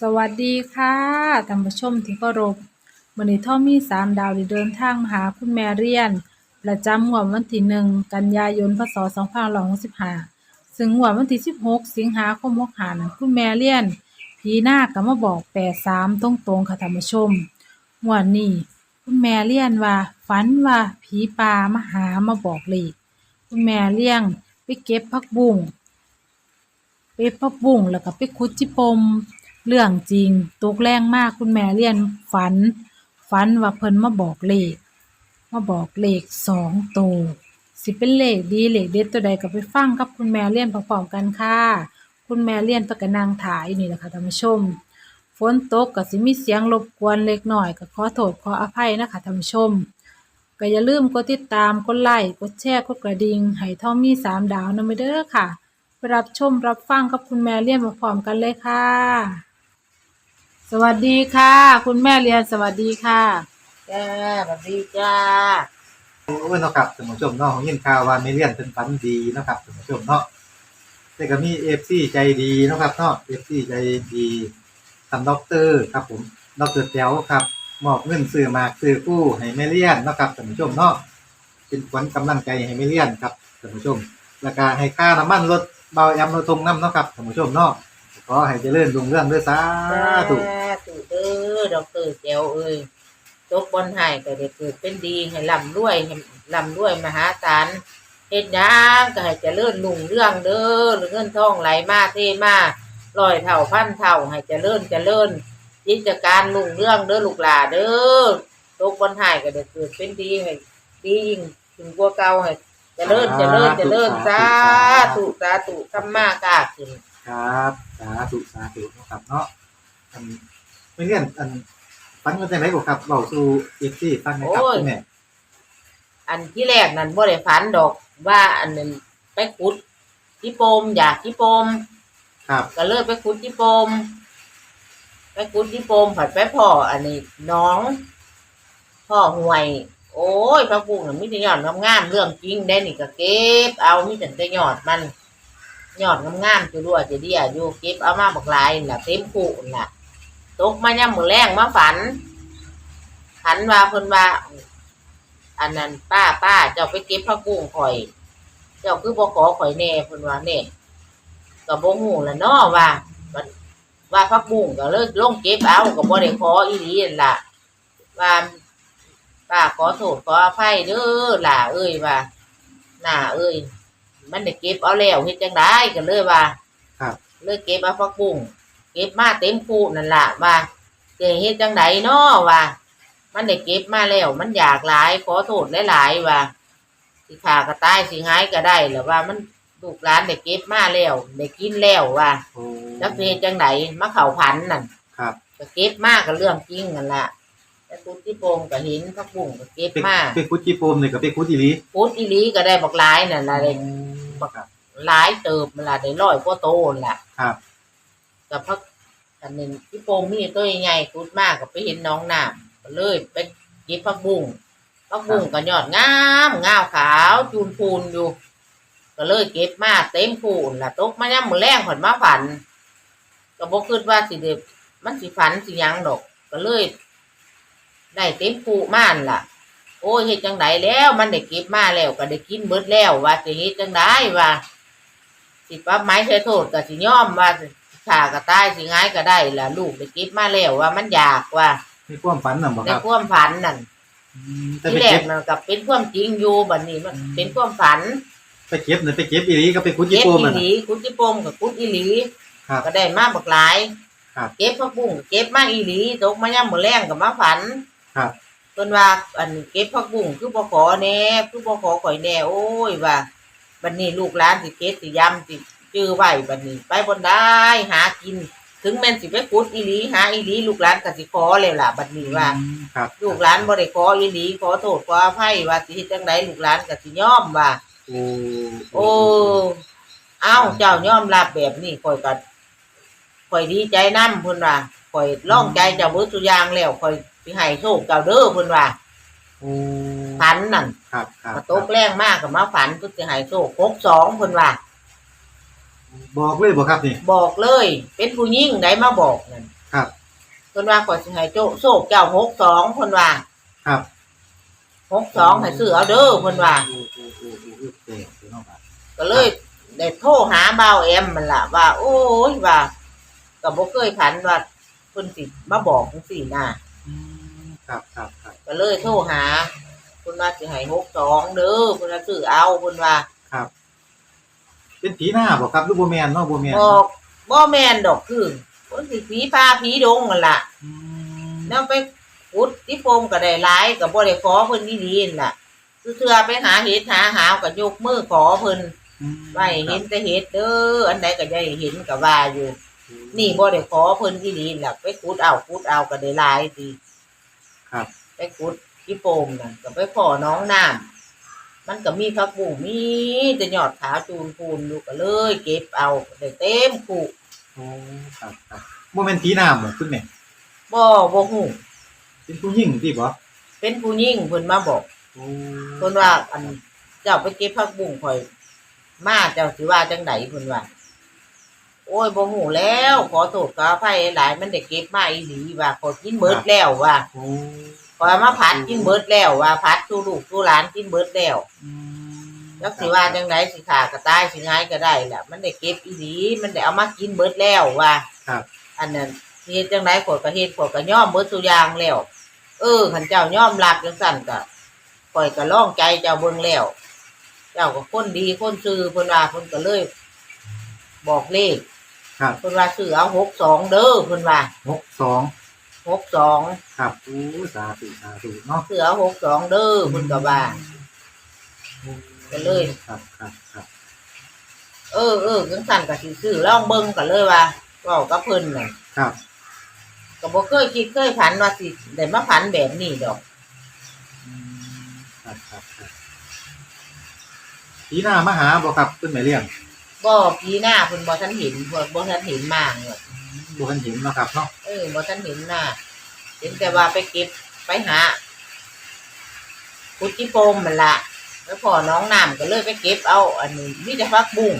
สวัสดีค่ะท่านผู้ชมที่เคารพวันนี้ท่อมีสามดาวได้เดินทางมาหาคุณแม่เรียน ประจำงวดวันที่หนึ่งกันยายนพศสองพันร้อยหกสิบห้าซึ่งงวดวันที่สิบหกสิงหาคมหกหานั้นคุณแม่เรียนผีหน้าก็มาบอกแปดสามตรงๆค่ะท่านผู้ชมงวดนี้คุณแม่เรียนว่า ฝันว่าผีป่ามาหามาบอกเลขคุณแม่เลี้ยงไปเก็บผักบุ้งไปพักบุ้งแล้วก็ไปขุดจิปม เรื่องจริงตกแรงมากคุณแม่เรียนฝัน ฝันว่าเพิ่นมาบอกเลขมาบอกเลขสองโตวสิเป็นเลขดีเลขเด็ดตัวใดก็ไปฟังกับคุณแม่เรียนพร้อมๆกันค่ะคุณแม่เรียนประกนางถ่ายนี่แหละค่ะท่านผู้ชมฝนตกก็สิมีเสียงรบกวนเล็กน้อยก็ขอโทษขออภัยนะคะท่านผู้ชมก็อย่าลืมกดติดตามกดไลค์กดแชร์กดกระดิ่งให้ท่อมีสามดาวนำไปเด้อค่ะไปรับชมรับฟังกับคุณแม่เรียนพร้อมกันเลยค่ะ วัสดีค่ะ คุณแม่เรียนสวัสดีค่ะจ้าสวัสดีจ้าโอ้ยเนาะครับท่านผู้ชมเนาะยินข่าวว่าไม่เลี่ยนเป็นฝันดีเนาะครับท่านผู้ชมเนาะแต่ก็มีเอฟซีใจดีเนาะครับเนาะเอฟซีใจดีทำด็อกเตอร์ครับผมด็อกเตอร์แต๋วครับมอบเงินซื้อหมากซื้อกู้ให้แม่เลี่ยนเนาะครับท่านผู้ชมเนาะเป็นขวัญกำลังใจให้แม่เลี่ยนครับท่านผู้ชมแล้วก็ให้ค่าน้ำมันรถเบาแอมรถทงน้ำเนาะครับท่านผู้ชมเนาะขอให้เจริญรุ่งเรืองด้วยสาธุถูเด้ อดอกเตอร์เจียวเอ้ยตกบนใหายก็ได้เกิดเป็นดีให้ร่ำรวยให้ร่ำรวยมหาศาลเฮ็ดหยังก็ให้เจริญรุ่งเรืองเด้อเงินทองไหลมาเทมาร้อยเท่าพันเท่าให้เจริญเจริญกิจการรุ่งเรืองเด้อลูกหลาเด้อตกบนใหายก็ได้เกิดเป็นดีให้ดียิ่งถึงกว่าเก่าให้เจริญเจริญเจริญสาธุสาธุธรรมากาขึ้นครับสาธุสาธุเนาะครับเนาะอัน ไม่เลี่ยนอันฝันว่าจังไดบ่ครับเบาสู่เอฟซีฟังหนะครับโอ้ย คุณแม่อันที่แรกนั่นบ่ได้ฝันดอกว่าอันนั้นไปขุดที่โปมอยากที่โปม ครับก็เลยไปขุดที่โปม ไปขุดที่โปมผัดไปพ่ออันนี้น้อง พ่อห่วย โอ้ยพระบุ้งน่ะมีแต่ยอดงามๆเรื่องจริงได้นี่ก็เก็บ เอามีแต่แต่ยอดมันยอดงามๆจะรั่วจะเดียอยู่เก็บเอามาบักหลายนั่นล่ะเต็มคู่นั่นล่ะ ตกมาย่ำมือแรงมาฝันฝันว่าเพิ่นว่า อันนั้นป้าป้าเจ้าไปเก็บผักบุ้งข่อย เจ้าคือบ่ขอข่อยแน่เพิ่นว่าแน่ก็บ่ฮู้ละเนาะว่าว่าว่าผักบุ้งก็เลยลงเก็บเอาก็บ่ได้ขออีหลีนั่นล่ะว่าป้าขอโทษขออภัยเด้อล่ะเอ้ยว่าหน้าเอ้ยมันได้เก็บเอาแล้วเฮ็ดจังได๋ก็เลยว่า ครับ เลยเก็บเอาผักบุ้ง เก็บมาเต็มคูนั่นล่ะว่าจะเฮ็ดจังไดเนาะว่า มันได้เก็บมาแล้ว มันอยากหลาย ขอโทษหลายๆว่าสิขาก็ตายสิหายก็ได้หรือว่ามันลูกหลานได้เก็บมาแล้วได้กินแล้วว่าโอ้จักสิเฮ็ดจังไดมาเข้าพันนั่นครับ ก็เก็บมาก็เรื่องจริงนั่นล่ะแต่ตุที่โปงก็เห็นผักบุ้งก็เก็บไปมาไปคุดจีโปมนี่ก็ไปคุดอีหลีพุดอีหลีก็ได้บักหลายนั่นล่ะได้ครับ หลายเติบมันล่ะได้ร้อยกว่าโตนั่นล่ะครับ กับพักอันหนึ่งที่โปงมีตัวใหญ่กุดมากก็ไปเห็นน้องน้ำก็เลยไปเก็บผักบุ้งผักบุ้งก็ยอดงามงามขาวจูนพูนอยู่ ก็เลยเก็บมาเต็มพูนล่ะตกมาย่ำมือแรงผลมาฝัน ก็บอกคิดว่าสิเด็มันสิฝันสิหยังดอก ก็เลย ได้เต็มพูม่านล่ะ โอ้ยเฮ็ดจังไดแล้วมันได้เก็บมาแล้ว ก็ได้กินเบิดแล้วว่าสิเฮ็ดจังไดว่าสิปรับไม้ใช้โทษก็สิยอมว่า สิขาก็ตายสิง่ายก็ได้ล่ะลูกได้เก็บมาแล้วว่ามันอยากว่าในความฝันน่ะบ่ในครับความฝันนั่นอืมแต่ที่ไปแรเก็กบมันกับเป็นความจริงอยู่บัดนี้มันเป็นความฝันไปเก็บเนี่ยไปเก็บอีหลีก็ไปคุดจีเก็บโปมอีอะหลีกุจิโปมกับกุดอีหลีครับก็ได้มาบักหลายครับเก็บผักบุ้งเก็บมาอีหลีตกมาย่ำมื้อแรงก็มาฝันครับ เพิ่นว่าอันเก็บผักบุ้งคือบ่ขอแน่คือบ่ขอข่อยแน่โอ้ยว่าบัดนี้ลูกหลานสิเก็บสิยำสิ จื้อไว้บัดนี้ ไปบ่ได้หากิน ถึงแม่นสิไปขุดอีหลีหาอีหลีลูกหลานก็สิขอแล้วล่ะบัดนี้ว่าอืมครับลูกหลานบ่ได้ขออีหลีขอโทษขออภัยว่าสิเฮ็ดจังไดลูกหลานก็สิยอมว่า โอ้โอ้เอ้าเจ้ายอมรับแบบนี้ข่อยก็ข่อยดีใจนํเพิ่นว่าข่อยร้องใจเจ้าเบิดทุกอย่างแล้วข่อยสิให้โชคเจ้าเด้อเพิ่นว่าโอ้ฝันนั่นครับครับมาตกแรงมากก็มาฝันเพิ่นสิให้โชค62เพิ่นว่า บอกเลยบ่ครับนี่ บอกเลย เป็นผู้หญิงได้มาบอกนั่นคครับเพิ่นว่าขอยสิให้โจโซกเจ้าหกสองเพิ่นว่าครับหกสองให้ซื้อเอาเด้อเพิ่นว่า โอ้โหโอ้โหโอ้โหเจ๋งพี่น้องครับก็เลยได้โทรหาบ่าวแอมมันล่ะว่า โอ้ยว่าก็บ่เคยผันว่าเพิ่นสิมาบอกจังซี่นะอืมครับครับครับก็เลยโทรหาเพิ่นว่าสิให้หกสองเด้อเพิ่นว่าซื้อเอาเพิ่นว่าครับ เป็นผีหน้าบ่ครับหรือบ่แม่นเนาะบ่แม่นบอเนาะกบ่แม่นดอกคือเพิ่นสิผีฟ้าผีดงนั่นล่ะอืมแล้วไปขุดที่โฟมก็ได้หลายก็บ่ได้ขอเพิ่นดีๆนั่นล่ะคือเทื่อไปหาเห็ดหาหาวก็ยกมือขอเพิ่นอืมไว้เห็นแต่เห็ดเด้ออันใดก็ได้เห็นก็ว่าอยู่ นี่บ่ได้ขอเพิ่นดีๆล่ะไปขุดเอาขุดเอาก็ได้หลายดีครับ ไปขุดที่โฟมนั่นก็ไปขอน้องน้ำ มันก็มีผักบุ้งมีแต่ยอดขาวจูนพูนอยู่ก็เลย เก็บเอาได้เต็มคู่โอ้ครับครับบ่แม่นผีหน้าบ่คุณแม่บ่บ่ฮู้เป็นผู้หญิงที่บ่เป็นผู้หญิงเพิ่นมาบอกโอ้เพิ่นว่าอันเจ้าไปเก็บผักบุ้งข่อย มาเจ้าสิว่าจังไดเพิ่นว่า โอ้ยบ่ฮู้แล้ว ขอโทษขออภัยหลายมันได้เก็บมาอีหลีว่าขอยกินเบิดแล้วว่า โอ้ ขอยเอามาผัดกินเบิดแล้วว่าผัดสู่ลูกสู่หลานกินเบิดแล้วอืมจักสิว่าจังไดสิขาก็ตายสิง่ายก็ได้แหละมันได้เก็บอีหลีมันได้เอามากินเบิดแล้วว่าครับ อันนั้นเฮ็ดจังไดข่อยก็เฮ็ดข่อยก็ยอมเบิดทุกอย่างแล้ว เออคันเจ้ายอมรับจังซั่นก็ข่อยก็ลองใจเจ้าเบิ่งแล้ว เจ้าก็คนดีคนซื่อเพิ่นว่าเพิ่นก็เลย บอกเลขครับเพิ่นว่าซื้อเอา62เด้อเพิ่นว่า 62 62ครับโอ้สาธุสาธุเนาะซื้อเอา62เด้อเพิ่นก็ว่าก็เลย ครับครับครับเออเออจังซั่นก็สิซื้อลองเบิ่งก็เลยว่าเว้ากับเพิ่นน่ะครับก็บ่เคยคิดเคยฝันว่าสิได้มาฝันแบบนี้ดอกอืมครับครับครับผีหน้ามาหาบ่ครับคุณแม่เลี้ยงบ่ปีหน้าเพิ่นบ่ทันเห็นเพิ่นบ่ทันเห็นมากเน บ่ทันเห็นเนาะครับเนาะเออบ่ทันเห็นหน้าเห็นแต่ว่าไปเก็บไปหาพุทธิโปมมันละแล้วพอน้องน้ำก็เลยไปเก็บเอา อันนี้มีแต่พักบุ้ง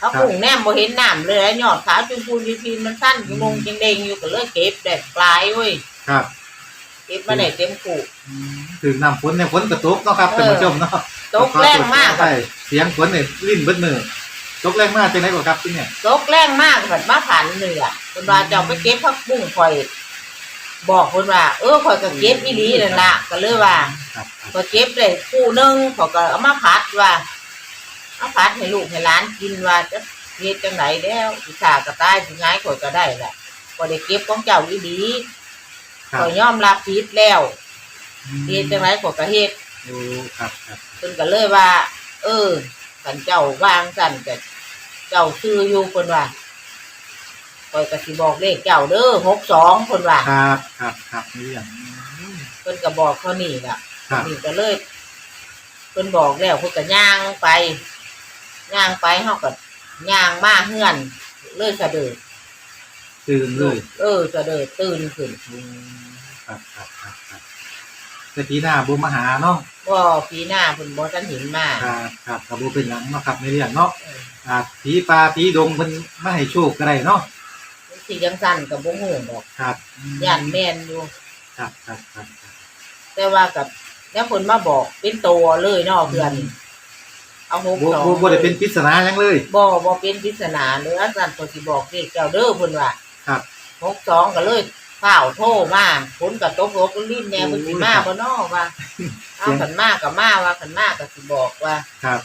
พักบุ้งแนมบ่เห็นน้ำเลยยอดขาวจุมพูนพีนมันสั้นอยู่งงจังเดงอยู่ก็เลยเก็บได้ปลายเว้ยครับเก็บมาได้เต็มขู่ ถึงน้ำฝนเนี่ยฝนกระตกเนาะครับเออ ท่านผู้ชมเนาะตกแรงมาก ใช่เสียงฝนเนี่ยลิ้นเบิดมือ ตกแรงมากจังได๋บ่ครับคุณเนี่ยตกแรงมากแบบมาผันเลยอะคนว่าจะเอาไปเก็บพักบุ้งข่อย บอกคนว่า เออข่อยก็เก็บอีหลีนั่นละก็เลยว่าครับครับพอเก็บได้คู่หนึงเขาก็เอามาผัดว่าเอาผัดให้ลูกให้หลานกินว่าจะเฮ็ดจังไหนแล้วสิขากระต่ายสิง่ายข่อยก็ได้แหละพอได้เก็บของเจ้าอีดีครัข่อยยอมรับผิดแล้วเฮ็ดจังไหนบข่อยก็เฮ็ดโอ้ครับครับ เพิ่นก็เลยว่า เออ คันเจ้าวางสั่นก็เจ้าซื้ออยู่เพิ่นว่าข่อยก็สิบอกเลขเจ้าเด้อ62เพิ่นว่าครับครับครับนี่เรื่องเพิ่นก็บอกเท่านี้ล่ะครับนี่ก็เลยเพิ่นบอกแล้วเพิ่นก็ย่างไปย่างไปเฮาก็ย่างมาเฮือนเลยสะดือตื่นเลยเออสะดือตื่นขึ้นโอ้ครับครับครับครับแต่ผีหน้าบ่มาหาเนาะ ว่าปีหน้าเพิ่นบ่ทันเห็นมาครับครับก็บ่เป็นหยังเนาะครับในเรื่องเนาะเอออ่าผีป่าผีดงเพิ่นมาให้โชคก็ได้เนาะสิจังซั่นก็บ่ฮู้ดอกครับย่านแม่นอยู่ครับครับครับครับแต่ว่ากับแล้วเพิ่นมาบอกเป็นตัวเลยเนาะเพื่อนเอาหกบ่สองบ่บ่ได้เป็นปริศนาหยังเลย บ่บ่เป็นปริศนาเลยอาจารย์เพิ่นสิบอกเลขเจ้าเด้อเพิ่นว่าครับ หกสองก็เลย ข้าวโทรมาฝนก็ตกรกลิ้นแหน่เพิ่นสิมาบ่น้อว่าเอาขันมาก็มาว่าขันมาก็สิบอกว่าครับ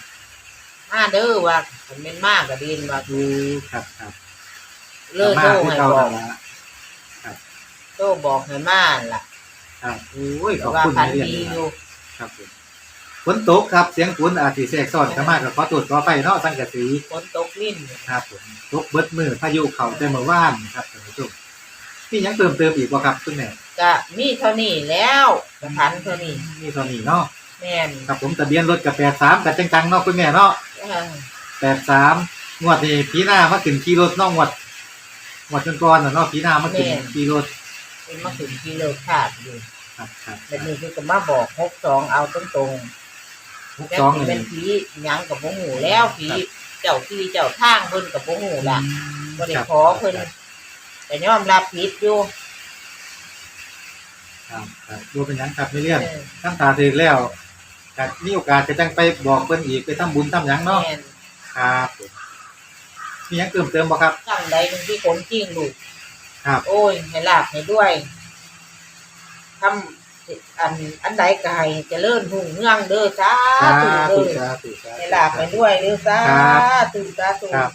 มาเด้อว่าขันแม่นมาก็ดีนว่าดูครับครับเลยโทรให้เก่าบอแล้วกล่ะโทรบอกให้มาล่ะครับโอ้ยขแต่อบว่าคุณพันในเรื่องดีนี้อยู่ครับผมฝนตกครับเสียงฝนอาจสิแทรกซ้อนเข้ามาก็ขอตรวจขอไปเนาะสังกะสีฝนตกลิ้นครับผมตกเบิดมือพายุเข้าแต่เมื่อวานครับท่านผู้ชม มีหยังเติมเติมอีกบ่ครับคุณแม่ก็มีเท่านี้แล้วกระทันเท่านี้มีเท่านี้เนาะแม่นครับผมทะเบียนรถกับ83กับจังๆเนาะคุณแม่เนาะเออ83งวดนี้พีหน้ามาขึ้นขี่รถเน้องงวดงวดก่อนๆน่ะเนาะพีหน้ามาขึ้นขี่รถเป็นมาถึงกิโลขาดอยู่ครับครับแต่นี่คือก็มาบอกหกสองเอาตรงตรงๆแต่62ที่นี่เป็นผีหยังกับโมหูแล้วผีเจ้าที่เจ้าทางเพิ่นกับโมหูล่ะบ่ได้ขอเพิ่น แต่แต่ยอมรับผิดอยู่ครับครับดูเป็นหยังครับไม่เลี่ยนเออน้ำตาถึงแล้วก็มีโอกาสจะจังไปบอกเพิ่นอีกไปทำบุญทำหยังเนาะแม่นครับผมมีหยังเติมเติมบ่ครับทั้งใดเป็นที่คนจริงลูกครับ โอ้ยให้ลาบให้ด้วยทำอันอันใดก็ให้เจริญหุ่งเมืองเด้อสาสาธุธุเด้อสาธุสาธุ ให้ลาบให้ด้วยเด้อสาครับธุสาธุครับ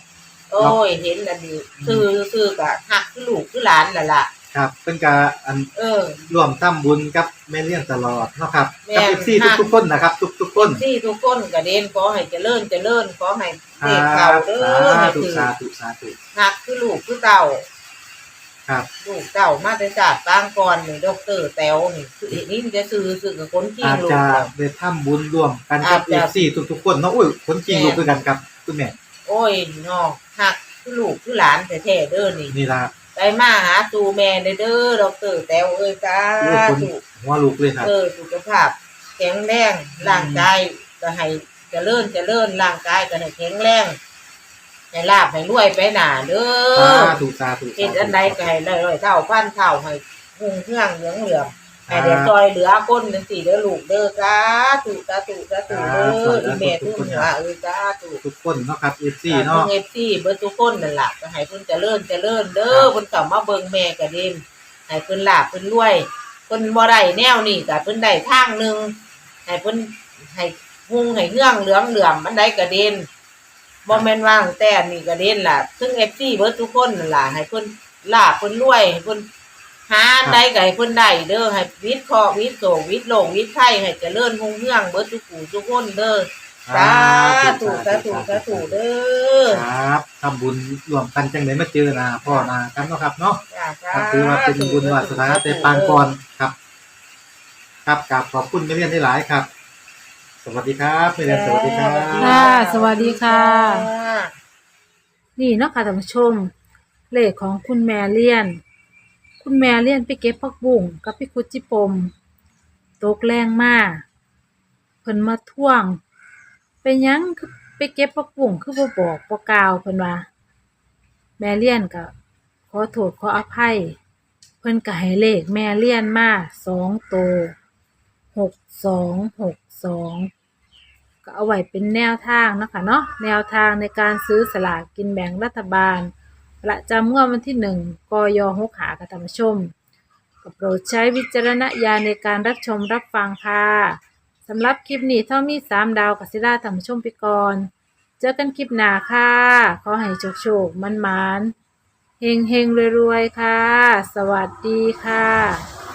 โอ้ยเห็นอันนี้ซื้อซื้อกะหักคือลูกคือหลานนั่นล่ะ ครับเป็นการอันเออ ร่วมทำบุญกับแม่เลี้ยงตลอดเนาะครับแม่กับ FC ค่ะ ทุกๆคนนะครับทุกๆคนที่ทุกคนกระเด็นขอให้เจริญเจริญขอให้คเด็กรัเขาบเด้สาอให้ธุถือสาธุสาธุ หักคือลูกคือเต่าครับ ลูกเต่ามาแต่จากต่างก่อนนี่ดอกเตอร์แต๋วนี่คือนี่มันจะซื้อซื้อกับคนจริงอาจลูกจะเนี่ยได้ทำบุญร่วมกันกับอาจจะ FC ทุกๆคนเนาะอุ้ยคนจริงแม่ลูกคือกันครับคุณแม่ โอ้ยน้องหักคือลูกคือหลานแท้ๆเด้อนี่นี่ล่ะไปมาหาตูแม่เด้อดอกเตอร์แต๋วเอ้ยจ้าโอ้คนถูกหัวลูกเลยครับเออสุขภาพ แข็งแรงร่างกายก็ให้เจริญเจริญร่างกายก็ให้แข็งแรงให้ลาบให้รวยไปหนาเด้สาอธุสาธุเฮ็ดอันใดก็ให้ร้อยๆเท่าพันเท่าให้หุ่งเครื่องเหลืองเหลือง ให้เดี๋ยวซอยเหลือคนจังซี่เด้อลูกเด้อสาธุสาธุสาธุเด้ออีแม่ทุ่มหัวเอ้ยสาธุทุกคนเนาะครับ FC เนาะเนาะเอฟซีเบิดทุกคนนั่นล่ะก็ให้เพิ่นเจริญเจริญเด้อเพิ่นเข้ามาเบิ่งแม่ก็เด่นให้เพิ่นลาบเพิ่นรวยเพิ่นบ่ได้แนวนี้ก็เพิ่นได้ทางหนึงให้เพิ่นให้หุ่งให้เงื่องเหลืองเหลือมอันใดก็เด่นบ่แม่นว่าตั้งแต่อันนี้ก็เด่นล่ะซึ่ง FC เบิดทุกคนนั่นล่ะให้เพิ่นลาบเพิ่นรวยให้เพิ่น หาอันใดก็ให้เพิ่นได้เด้อให้วิทย์เคราะห์วิทย์โศกวิทย์โลกวิทย์ไข้ให้เจริญหุ่งเรื่องเบิดทุกผู้ทุกคนเด้อสาธุสาธุสาธุเด้อครับทำบุญรวมกันจังไดมาเจอหนาพ่อหนากันเนาะครับเนาะจ้าครับถือว่าเป็นบุญวาสนาแต่ปางก่อนครับ ครับกราบขอบคุณแม่เรียนได้หลายครับ สวัสดีครับแม่เรียนสวัสดีครับ ค่ะสวัสดีค่ะ นี่เนาะค่ะท่านผู้ชม เลขของคุณแม่เลียน คุณแม่เลียนไปเก็บผักบุ้งกับพี่คุดจิปม ตกแรงมากเพิ่นมาท่วงเป็นหยังไปเก็บผักบุ้งคือบ่บอกบ่กล่าวเพิ่นว่า แม่เลียนก็ขอโทษขออภัย เพิ่นก็ให้เลขแม่เลียนมาสองโตหกสองหกสองก็เอาไว้เป็นแนวทางนะคะเนาะแนวทางในการซื้อสลากกินแบ่งรัฐบาล ประจำงวดวันที่หนึ่งกยหกหากธรรมชมก็โปรดใช้วิจารณญาณในการรับชมรับฟังค่ะสำหรับคลิปนี้เท่ามีสามดาวกัสิลาธรรมชมไปก่อนเจอกันคลิปหน้าค่ะ ขอให้โชคโชคมันมานๆเฮงเฮงๆรวยๆ ค่ะ สวัสดีค่ะ